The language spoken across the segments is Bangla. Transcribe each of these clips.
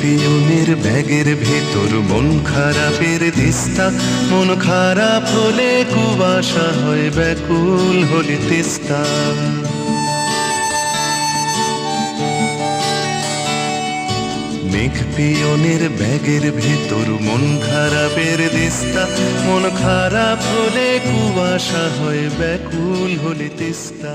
পিয়নের ব্যাগের ভেতর মন খারাপের দিস্তা মন খারাপ হলে কুয়াশা হয় ব্যাকুল হলে তিস্তা মেঘ পিয়নের ব্যাগের ভেতর মন খারাপের দিস্তা মন খারাপ হলে কুয়াশা হয় ব্যাকুল হলে তিস্তা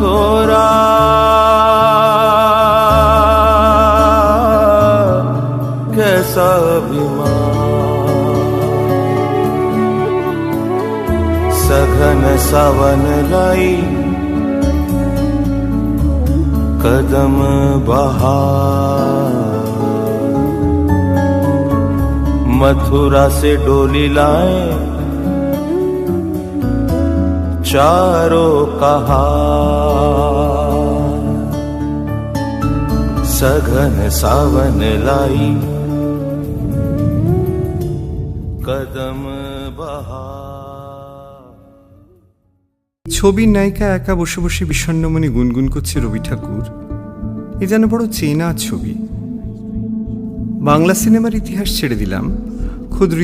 तोरा कैसा अभिमान सघन सावन लाई कदम बहा मथुरा से डोली लाए चारों कहा सघन सावन लाई कदम बहा ছবির নায়িকা একা বসে বসে বিষণ্ণমণি গুনগুন করছে রবি ঠাকুর এ যেন বড় চেনা ছবি বাংলা সিনেমার ইতিহাস ছেড়ে দিলাম